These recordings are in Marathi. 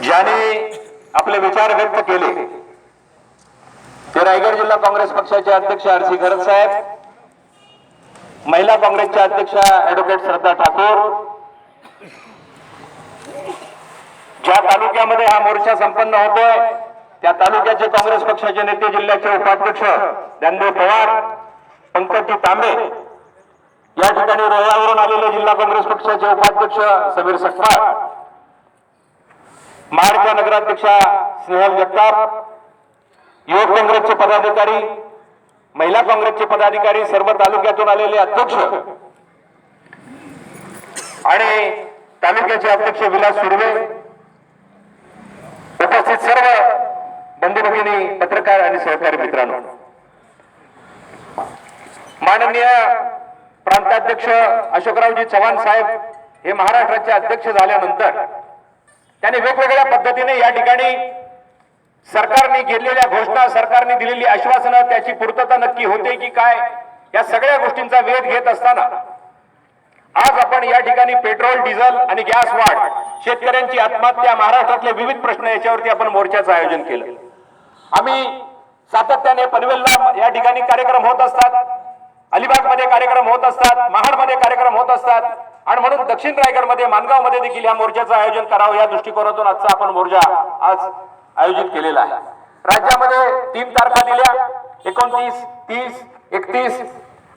ज्याने आपले विचार व्यक्त केले ते रायगड जिल्हा काँग्रेस पक्षाचे अध्यक्ष आर सी घरत साहेब महिला काँग्रेसच्या अध्यक्षा ऍडव्होकेट श्रद्धा ठाकूर ज्या तालुक्यामध्ये हा मोर्चा संपन्न होतोय त्या तालुक्याचे काँग्रेस पक्षाचे नेते जिल्ह्याचे उपाध्यक्ष ज्ञानदेव पवार पंकजी तांबे या ठिकाणी रोह्यावरून आलेले जिल्हा काँग्रेस पक्षाचे उपाध्यक्ष समीर सखपाळ महाडच्या नगराध्यक्षा स्नेहल जगताप युवक काँग्रेसचे पदाधिकारी महिला काँग्रेसचे पदाधिकारी सर्व तालुक्यातून आलेले अध्यक्ष आणि तालुक्याचे अध्यक्ष विलास सुर्वे उपस्थित सर्व बंधू भगिनी पत्रकार आणि सहकारी मित्रांनो. माननीय प्रांताध्यक्ष अशोकरावजी चव्हाण साहेब हे महाराष्ट्राचे अध्यक्ष झाल्यानंतर त्यांनी वेगवेगळ्या पद्धतीने या ठिकाणी सरकारने घेतलेल्या घोषणा सरकारने दिलेली आश्वासनं त्याची पूर्तता नक्की होते की काय या सगळ्या गोष्टींचा वेध घेत असताना आज आपण या ठिकाणी पेट्रोल डिझेल आणि गॅस वाढ शेतकऱ्यांची आत्महत्या महाराष्ट्रातले विविध प्रश्न याच्यावरती आपण मोर्चाचं आयोजन केलं. आम्ही सातत्याने पनवेलला या ठिकाणी कार्यक्रम होत असतात. अलिबागमध्ये कार्यक्रम होत असतात महाडमध्ये कार्यक्रम होत असतात. आणि म्हणून दक्षिण रायगडमध्ये मध्ये देखील या मोर्चाचं आयोजन करावं या दृष्टिकोनातून आजचा आपण मोर्चा आज आयोजित केलेला आहे. राज्यामध्ये तीन तारखा दिल्या एकोणतीस तीस एकतीस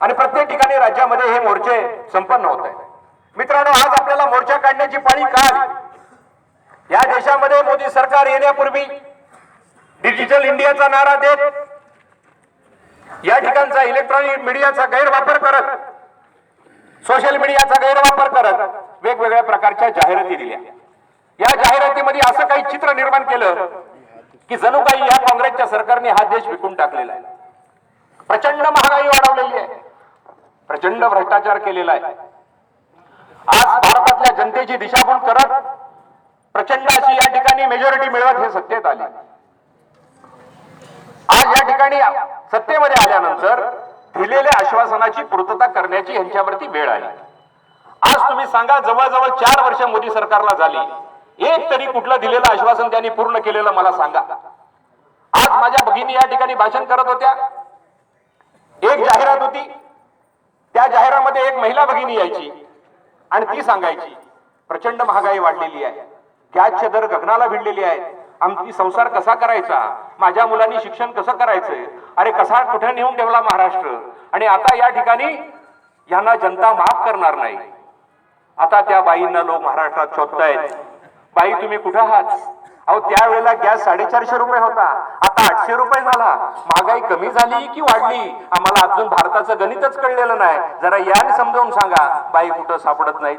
आणि प्रत्येक ठिकाणी राज्यामध्ये हे मोर्चे संपन्न होत आहेत. मित्रांनो आज आपल्याला मोर्चा काढण्याची पाळी का या देशामध्ये मोदी सरकार येण्यापूर्वी डिजिटल इंडियाचा नारा देत या ठिकाणचा इलेक्ट्रॉनिक मीडियाचा गैरवापर करत सोशल मीडियाचा गैरवापर करत वेगवेगळ्या प्रकारच्या जाहिराती दिल्या. या जाहिरातीमध्ये असं काही चित्र निर्माण केलं की जणू काही या काँग्रेसच्या सरकारने हा देश विकून टाकलेला आहे. प्रचंड महागाई वाढवलेली आहे. प्रचंड भ्रष्टाचार केलेला आहे. आज भारतातल्या जनतेची दिशाभूल करत प्रचंड अशी या ठिकाणी मेजॉरिटी मिळवत हे सत्तेत आले. आज या ठिकाणी सत्तेमध्ये आल्यानंतर दिलेल्या आश्वासनाची पूर्तता करण्याची यांच्यावरती वेळ आली. आज तुम्ही सांगा जवळजवळ चार वर्ष मोदी सरकारला झाली. एक तरी कुठलं दिलेलं आश्वासन त्यांनी पूर्ण केलेलं मला सांगा. आज माझ्या भगिनी या ठिकाणी भाषण करत होत्या. एक जाहिरात होती. त्या जाहिरामध्ये एक महिला भगिनी यायची आणि ती सांगायची प्रचंड महागाई वाढलेली आहे. गॅसचे दर गगनाला भिडलेले आहेत. आमची संसार कसा करायचा? माझ्या मुलांनी शिक्षण कसं करायचंय? अरे कसा कुठे नेऊन ठेवला महाराष्ट्र? आणि आता या ठिकाणी यांना जनता माफ करणार नाही. आता त्या बाईंना लोक महाराष्ट्रात शोधतायत. बाई तुम्ही कुठं आहात? अहो त्यावेळेला गॅस साडेचारशे रुपये होता. आता आठशे रुपये झाला. महागाई कमी झाली की वाढली? आम्हाला अजून भारताचं गणितच कळलेलं नाही. जरा याने समजावून सांगा. बाई कुठं सापडत नाही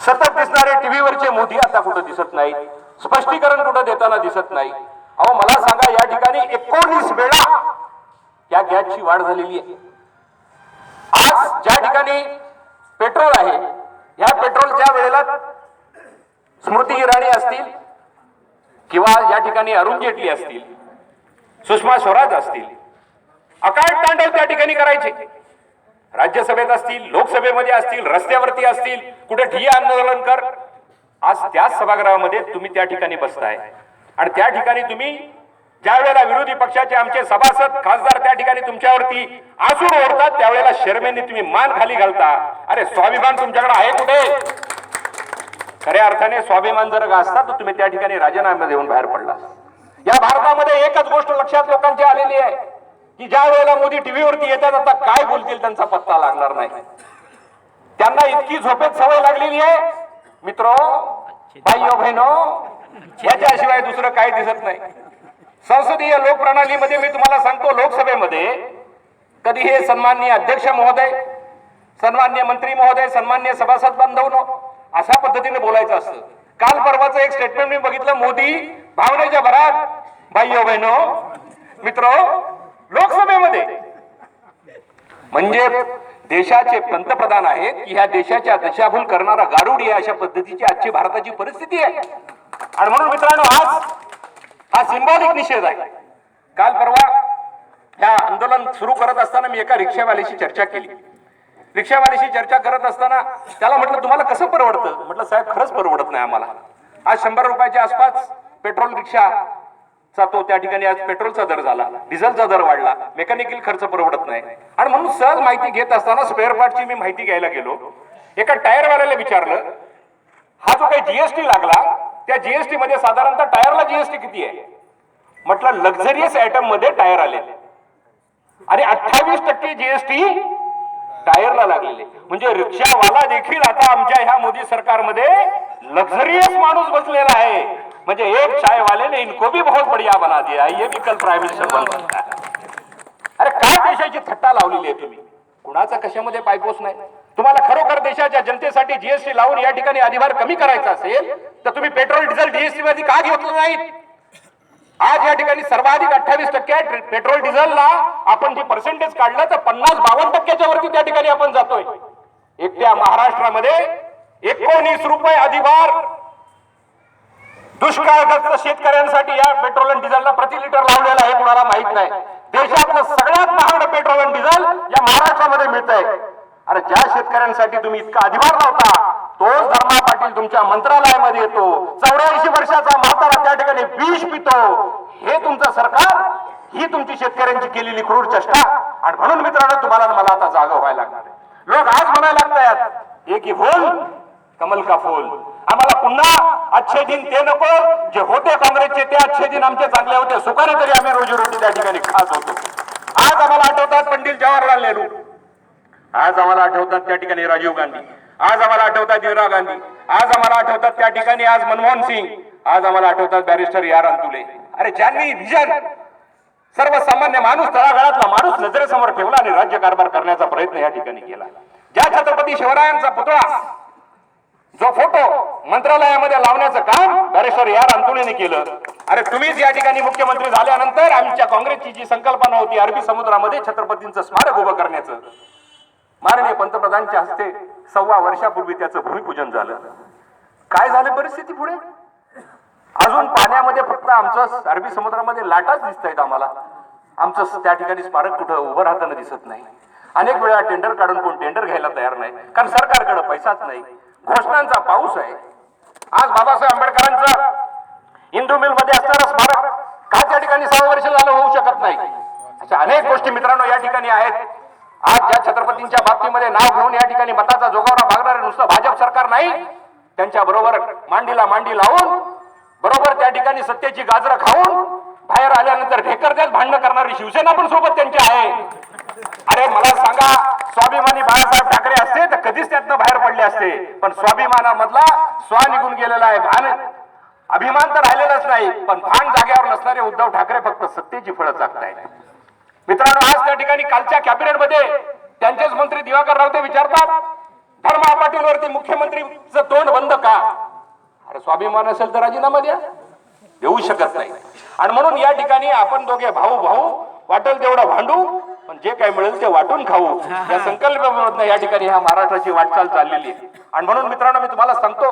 सतत दिसणारे टीव्हीवरचे मोदी आता कुठं दिसत नाही स्पष्टीकरण कुठं देताना दिसत नाही. अहो मला सांगा या ठिकाणी एकोणीस वेळा या गॅसची वाढ झालेली आहे. आज ज्या ठिकाणी पेट्रोल आहे या पेट्रोलच्या वेळेला स्मृती इराणी असतील किंवा या ठिकाणी अरुण जेटली असतील सुषमा स्वराज असतील अकाट तांडव त्या ठिकाणी करायचे. राज्यसभेत असतील लोकसभेमध्ये असतील रस्त्यावरती असतील कुठे ठिय्या आंदोलन कर आज त्याच सभागृहामध्ये तुम्ही त्या ठिकाणी बसताय. आणि त्या ठिकाणी तुम्ही ज्या वेळेला विरोधी पक्षाचे आमचे सभासद खासदार त्या ठिकाणी तुमच्यावरती आसूड ओढतात त्यावेळेला शर्मेने तुम्ही मान खाली घालता. अरे स्वाभिमान तुमच्याकडे आहे कुठे? खऱ्या अर्थाने स्वाभिमान जर असता तर तुम्ही त्या ठिकाणी राजीनामा देऊन बाहेर पडला. या भारतामध्ये एकच गोष्ट लक्षात लोकांची आलेली आहे की ज्या वेळेला मोदी टीव्हीवरती येतात आता काय बोलतील त्यांचा पत्ता लागणार नाही. त्यांना इतकी झोपेत सवय लागलेली आहे मित्र बाह्य बहिनो याच्याशिवाय दुसरं काही दिसत नाही. संसदीय लोकप्रणालीमध्ये मी तुम्हाला सांगतो लोकसभेमध्ये कधी हे सन्मान्य अध्यक्ष महोदय सन्मान्य मंत्री महोदय सन्मान्य सभासद बांधवनो अशा पद्धतीने बोलायचं असतं. काल परवाचं एक स्टेटमेंट मी बघितलं मोदी भावनेच्या भरात भाईयो बहिनो मित्र लोकसभेमध्ये. म्हणजे देशाचे पंतप्रधान आहेत की ह्या देशाच्या दशाभूल करणारा गारुडी आहे अशा पद्धतीची आजची भारताची परिस्थिती आहे. आणि म्हणून मित्रांनो आज हा सिंबॉलिक निषेध आहे. काल परवा या आंदोलन सुरू करत असताना मी एका रिक्षावाल्याशी चर्चा केली. रिक्षावाल्याशी चर्चा करत असताना त्याला म्हटलं तुम्हाला कसं परवडतं? म्हटलं साहेब खरंच परवडत नाही आम्हाला. आज शंभर रुपयाच्या आसपास पेट्रोल रिक्षा चा तो त्या ठिकाणी आज पेट्रोलचा दर झाला डिझेलचा दर वाढला मेकॅनिकल खर्च परवडत नाही. आणि म्हणून सहज माहिती घेत असताना स्पेअर पार्टची मी माहिती घ्यायला गेलो. एका टायरवाल्याला विचारलं हा जो काही जीएसटी लागला त्या जीएसटी मध्ये साधारणतः टायरला जीएसटी किती आहे? म्हटलं लक्झरियस आयटममध्ये टायर आले. आणि अठ्ठावीस टक्के जीएसटी टायरला लागलेले. म्हणजे रिक्षावाला देखील आता आमच्या ह्या मोदी सरकारमध्ये लक्झरियस माणूस बसलेला आहे. म्हणजे एक चाय वाले ने इनको भी बहुत बढ़िया बना दिया ये भी कल प्राइम मिनिस्टर बन सकता है। अरे काय देशाची थट्टा लावलेली आहे तुम्ही? कुणाचा कशामध्ये पायपोस नाही? तुम्हाला खरोखर देशाच्या जनतेसाठी जीएसटी लावून या ठिकाणी अधिभार कमी करायचा असेल तर तुम्ही पेट्रोल डिझेल जीएसटी मध्ये का घेतलं नाही आज या ठिकाणी सर्वाधिक अठ्ठावीस टक्के पेट्रोल डिझेलला आपण जे पर्सेंटेज काढलं तर पन्नास बावन्न टक्क्याच्या वरती त्या ठिकाणी आपण जातोय. एकट्या महाराष्ट्रामध्ये एकोणीस रुपये अधिभार दुष्काळग्रस्त शेतकऱ्यांसाठी या पेट्रोल आणि डिझेलला प्रति लिटर लावलेला आहे कुणाला माहीत नाही. देशातलं सगळ्यात महागड पेट्रोल आणि डिझेल या महाराष्ट्रामध्ये मिळत आहे अरे ज्या शेतकऱ्यांसाठी तुम्ही इतका अधिभार लावता तोच धर्मा पाटील तुमच्या मंत्रालयामध्ये येतो. चौऱ्याऐंशी वर्षाचा म्हातारा त्या ठिकाणी विष पितो. हे तुमचं सरकार ही तुमची शेतकऱ्यांची केलेली क्रूर चेष्टा. आणि म्हणून मित्रांनो तुम्हाला मला आता जागा व्हायला लागणार आहे. लोक आज म्हणायला लागतायत एक ही फोल कमल का फोल आम्हाला पुन्हा अच्छे दिन ते नको. जे होते काँग्रेसचे ते अच्छे दिन आमचे चांगले होते. सुखाने तरी आम्ही रोजीरोटी त्या ठिकाणी खात होतो. आज आम्हाला आठवतात पंडित जवाहरलाल नेहरू. आज आम्हाला आठवतात त्या ठिकाणी राजीव गांधी. आज आम्हाला आठवतात इंदिरा गांधी. आज आम्हाला आठवतात त्या ठिकाणी आज मनमोहन सिंग. आज आम्हाला आठवतात बॅरिस्टर यार अंतुले अरे ज्यांनी विजन सर्वसामान्य माणूस तळागाळातला माणूस नजरेसमोर ठेवला आणि राज्य कारभार करण्याचा प्रयत्न या ठिकाणी केला. ज्या छत्रपती शिवरायांचा पुतळा जो फोटो मंत्रालयामध्ये लावण्याचं काम बॅरिस्टर यार अंतुळेने केलं. अरे तुम्हीच या ठिकाणी मुख्यमंत्री झाल्यानंतर आमच्या काँग्रेसची जी संकल्पना होती अरबी समुद्रामध्ये छत्रपतींचं स्मारक उभं करण्याचं. माननीय पंतप्रधानच्या हस्ते सव्वा वर्षापूर्वी त्याचं भूमिपूजन झालं. काय झालं परिस्थिती पुढे? अजून पाण्यामध्ये फक्त आमचं अरबी समुद्रामध्ये लाटाच दिसत आहेत आम्हाला. आमचं त्या ठिकाणी स्मारक कुठं उभं राहताना दिसत नाही. अनेक वेळा टेंडर काढून कोण टेंडर घ्यायला तयार नाही. कारण सरकारकडे पैसाच नाही. घोषणांचा पाऊस आहे. आज बाबासाहेब आंबेडकरांचा हिंदू मिलमध्ये असणारा स्मारक का त्या ठिकाणी सहा वर्ष झालं होऊ शकत नाही. अशा अनेक गोष्टी मित्रांनो या ठिकाणी आहेत. आज ज्या छत्रपतींच्या बाबतीमध्ये नाव घेऊन या ठिकाणी मताचा जोगावरा भागणारे नुसतं भाजप सरकार नाही त्यांच्या बरोबर मांडीला मांडी लावून बरोबर त्या ठिकाणी सत्तेची गाजरं खाऊन बाहेर आल्यानंतर ढेकर द्याच भांडणं करणारी शिवसेना पण सोबत त्यांची आहे. अरे मला सांगा स्वाभिमानी बाळासाहेब ठाकरे असते तर कधीच त्यातनं पडले असते. पण स्वाभिमानामधला स्वा निघून गेलेला आहे भान. अभिमान तर राहिलेलाच नाही पण भान जागेवर नसणारे उद्धव ठाकरे फक्त सत्तेची फळं चाकतायत. मित्रांनो आज त्या ठिकाणी कालच्या कॅबिनेटमध्ये त्यांचेच मंत्री दिवाकर रावते विचारतात धर्मा पाटीलवरती मुख्यमंत्रीचं तोंड बंद का? अरे स्वाभिमान असेल तर राजीनामा द्या. देऊ शकत नाही. आणि म्हणून या ठिकाणी आपण दोघे भाऊ भाऊ वाटेल तेवढं भांडू पण जे काय मिळेल ते वाटून खाऊ. या संकल्पनेमधनं या ठिकाणी ह्या महाराष्ट्राची वाटचाल चाललेली आहे. आणि म्हणून मित्रांनो मी तुम्हाला सांगतो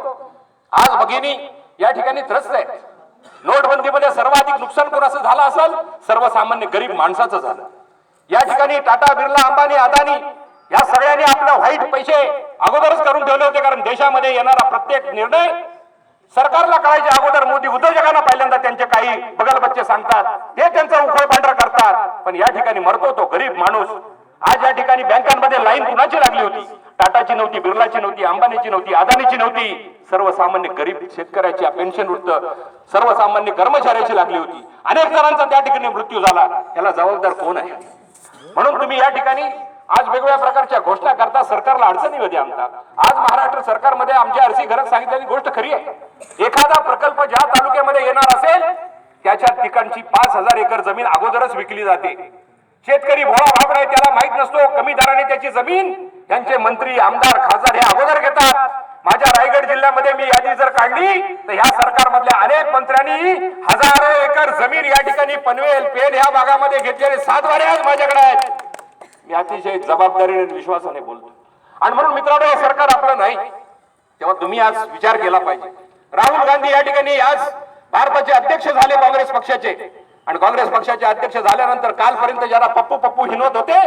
आज भगिनी या ठिकाणी त्रस्त आहे नोटबंदीमध्ये सर्वाधिक नुकसान कोणाचं झालं असेल? सर्वसामान्य गरीब माणसाचं झालं. या ठिकाणी टाटा बिर्ला अंबानी अदानी या सगळ्यांनी आपलं वाईट पैसे अगोदरच करून ठेवले होते कारण देशामध्ये येणारा प्रत्येक निर्णय सरकारला कळायच्या अगोदर मोदी उद्योजकांना पहिल्यांदा त्यांचे काही बगल बच्चे सांगतात. ते त्यांचा उखळ पांढरा करतात. पण या ठिकाणी मरतो तो गरीब माणूस. आज या ठिकाणी बँकांमध्ये लाईन कुणाची लागली होती? टाटाची नव्हती बिर्लाची नव्हती अंबानीची नव्हती अदानीची नव्हती. सर्वसामान्य गरीब शेतकऱ्याची पेन्शन वृत्त सर्वसामान्य कर्मचाऱ्याची लागली होती. अनेक जणांचा त्या ठिकाणी मृत्यू झाला. याला जबाबदार कोण आहे? म्हणून तुम्ही या ठिकाणी आज वेगवेगळ्या प्रकारच्या घोषणा करता सरकारला अडचणीमध्ये आणतात आज महाराष्ट्र सरकारमध्ये आमच्या आरसी घरात सांगितलेली गोष्ट खरी आहे. एखादा प्रकल्प ज्या तालुक्यामध्ये येणार असेल त्याच्या ठिकाणची पाच हजार एकर जमीन अगोदरच विकली जाते. शेतकरी भोळा भाबडा आहे त्याला माहीत नसतो कमी दराने त्याची जमीन. त्यांचे मंत्री आमदार खासदार हे अगोदर घेतात. माझ्या रायगड जिल्ह्यामध्ये मी यादी जर काढली तर ह्या सरकारमधल्या अनेक मंत्र्यांनी हजारो एकर जमीन या ठिकाणी पनवेल पेन ह्या भागामध्ये घेतलेले सात वारे आज माझ्याकडे आहेत. मी अतिशय जबाबदारीने आणि विश्वासाने बोलतो आणि म्हणून मित्रांनो हे सरकार आपलं नाही. तेव्हा तुम्ही आज विचार केला पाहिजे. राहुल गांधी या ठिकाणी आज भारताचे अध्यक्ष झाले काँग्रेस पक्षाचे. आणि काँग्रेस पक्षाचे अध्यक्ष झाल्यानंतर कालपर्यंत ज्याला पप्पू पप्पू हिनवत होते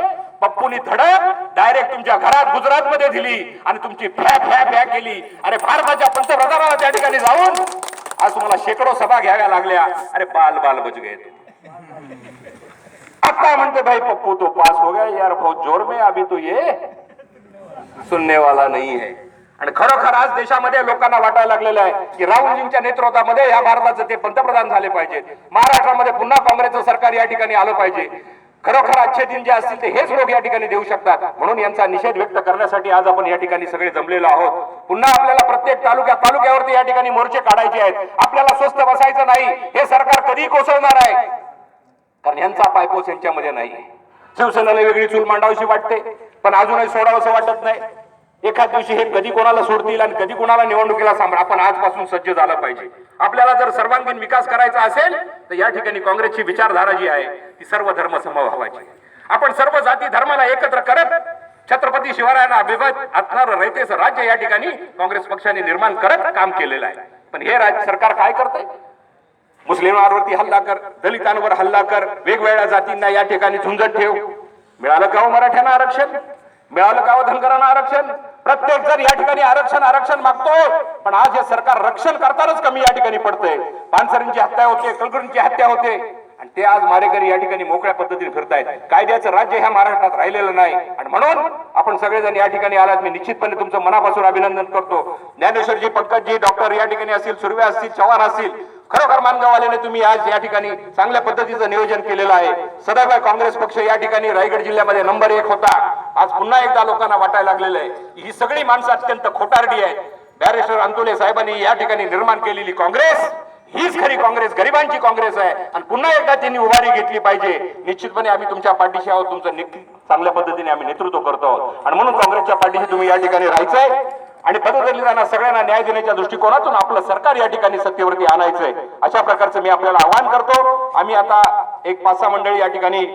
पप्पूनी धडक डायरेक्ट तुमच्या घरात गुजरात मध्ये दिली आणि तुमची फॅ फॅ फॅ केली. अरे भारताच्या पंतप्रधानाला त्या ठिकाणी जाऊन आज तुम्हाला शेकडो सभा घ्याव्या लागल्या. अरे बाल बाल बच गए अब म्हणते भाई पप्पू तो पास हो गया यार बहुत जोर में अभी तो ये सुनने वाला नाही है. आणि खरोखर आज देशामध्ये लोकांना वाटायला लागलेलं आहे की राहुलजींच्या नेतृत्वामध्ये या भारताचे ते पंतप्रधान झाले पाहिजेत महाराष्ट्रामध्ये पुन्हा काँग्रेसचं सरकार या ठिकाणी आलं पाहिजे. खरोखर अच्छे दिन जे असतील ते हेच लोक या ठिकाणी देऊ शकतात. म्हणून यांचा निषेध व्यक्त करण्यासाठी आज आपण या ठिकाणी सगळे जमलेलो आहोत. पुन्हा आपल्याला प्रत्येक तालुक्या तालुक्यावरती या ठिकाणी मोर्चे काढायचे आहेत. आपल्याला स्वस्त बसायचं नाही. हे सरकार कधी कोसळणार आहे? कारण यांचा पायपोस यांच्यामध्ये नाही. शिवसेनेला वेगळी चूल मांडावीशी वाटते पण अजूनही सोडावंसं वाटत नाही. एखाद दिवशी हे कधी कोणाला सोडतील आणि कधी कोणाला निवडणुकीला सांभाळ आपण आजपासून सज्ज झालं पाहिजे. आपल्याला जर सर्वांगीण विकास करायचा असेल तर या ठिकाणी काँग्रेसची विचारधारा जी आहे ती सर्व धर्म समभावाची. आपण सर्व जाती धर्माला एकत्र करत छत्रपती शिवरायांना अभिभत असणारं रयतेचं राज्य या ठिकाणी काँग्रेस पक्षाने निर्माण करत काम केलेलं आहे. पण हे राज्य सरकार काय करतंय? मुस्लिमांवरती हल्ला कर दलितांवर हल्ला कर वेगवेगळ्या जातींना या ठिकाणी झुंजत ठेव. मिळालं का हो मराठ्यांना आरक्षण? मिळालं का हो धनगरांना आरक्षण? प्रत्येक जण या ठिकाणी आरक्षण आरक्षण मागतोय. पण आज हे सरकार रक्षण करतानाच कमी या ठिकाणी पडतंय. पानसरींची हत्या होते कलकरींची हत्या होते. आणि ते आज मारेकरी या ठिकाणी मोकळ्या पद्धतीने फिरतायत. कायद्याचं राज्य ह्या महाराष्ट्रात राहिलेलं नाही. आणि म्हणून आपण सगळेजण या ठिकाणी आलात. मी निश्चितपणे तुमचं मनापासून अभिनंदन करतो. ज्ञानेश्वरजी पंकजी डॉक्टर या ठिकाणी असतील सुर्वे असतील चव्हाण असतील खरोखर मानगाववाल्याने तुम्ही आज या ठिकाणी चांगल्या पद्धतीचं नियोजन केलेलं आहे. सदाभाई काँग्रेस पक्ष या ठिकाणी रायगड जिल्ह्यामध्ये नंबर एक होता. आज पुन्हा एकदा लोकांना वाटायला लागलेलं आहे. ही सगळी माणसं अत्यंत खोटारडी आहेत. बॅरिस्टर अंतुले साहेबांनी या ठिकाणी निर्माण केलेली काँग्रेस हीच खरी काँग्रेस गरिबांची काँग्रेस आहे. आणि पुन्हा एकदा त्यांनी उभारी घेतली पाहिजे. निश्चितपणे आम्ही तुमच्या पाठीशी आहोत. तुमचं चांगल्या पद्धतीने आम्ही नेतृत्व करतो आहोत. आणि म्हणून काँग्रेसच्या पाठीशी तुम्ही या ठिकाणी राहायचंय. आणि पददलितांना सगळ्यांना न्याय देण्याच्या दृष्टिकोनातून आपलं सरकार या ठिकाणी सत्तेवरती आणायचंय. अशा प्रकारचं मी आपल्याला आवाहन करतो. आम्ही आता एक पाच सहा मंडळी या ठिकाणी